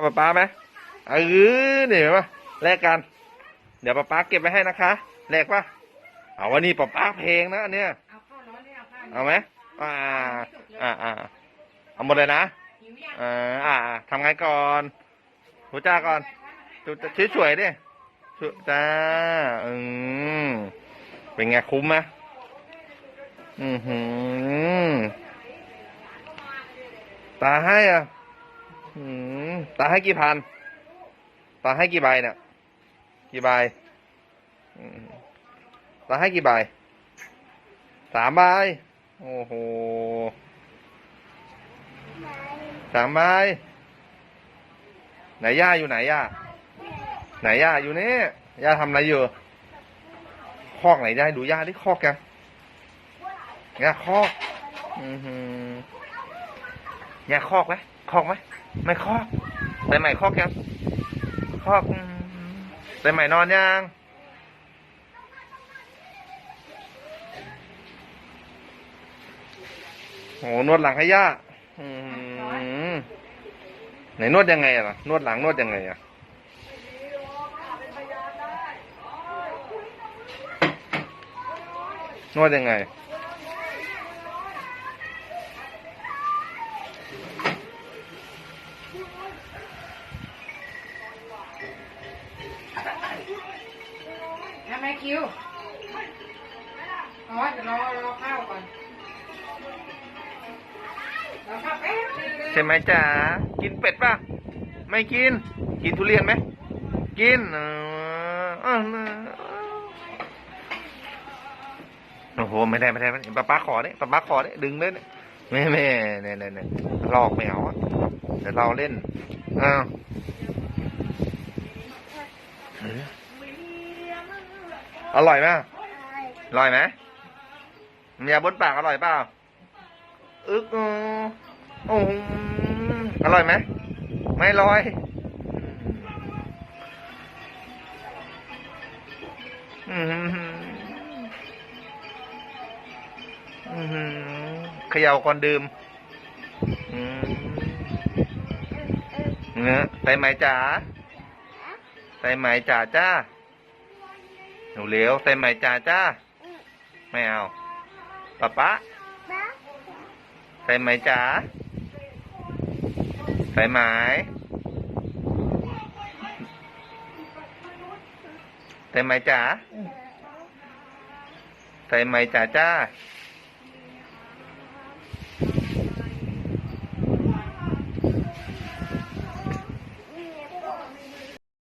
เอาป๊าป๊าไหมเออนี่เห็นปะแลกกัน เดี๋ยวป๊าป๊าเก็บไว้ให้นะคะแลกปะเอาวันนี้ป๊าป๊าเพลงนะอันเนี่ยเอาข้าวร้อนเลยเอาข้าวเอาไหมอ่าอ่าอ่าเอาหมดเลยนะหิวยังอ่าอ่าทำไงก่อนหูจ้าก่อนดูสวยๆดิสวยจ้าอืมเป็นไงคุ้มไหมอือหือตาให้อะ อืมตาให้กี่พันตาให้กี่ใบเนี่ย กี่ใบตาให้กี่ใบ สามใบ โอ้โห สามใบ ไหนย่าอยู่ไหนย่า ไหนย่าอยู่นี่ย่าทำอะไรอยู่ คอกไหนย่าดูย่าที่คอกกันย่าคอก อือหือย่าคอกไหม คอกไหมไม่คอกแต่ใหม่คอกยังคอกแต่ใหม่นอนยังโหนวดหลังให้ย่าอืมไหนนวดยังไงอะล่ะนวดหลังนวดยังไงอะนวดยังไง ม่คิวอ๋อเดี๋ยวรอรอข้าวก่อนรอข้าวแป๊บนึงใช่ไหมจ๋ากินเป็ดป่ะ ไม่กิน กินทุเรียนไหม กินออเอโอ้โหไม่ได้ไม่ได้ไม่ได้ป้าป้าขอเนี่ยป้าป้าขอเนี่ยดึงเลยเนี่ยแม่แม่เนี่ยเนี่ยเนี่ยหลอกไม่เอาอะเดี๋ยวเราเล่นอ้าว อออร่อยไหมอร่อยไหมมียาบนปากอร่อยเปล่าอึกอือโอ้โหอร่อยไหม ไม่อร่อยอืมอืมเขย่าก่อนดื่มอืมเนื้อใส่ไหมจ๋าใส่ไหมจ๋าจ้า หนูเลี้ยวใส่ไหมจ้าจ้าไม่เอาป๊าป๊าใส่ไหมจ้าใส่ไหมใส่ไหมจ้าใส่ไหมจ้าจ้า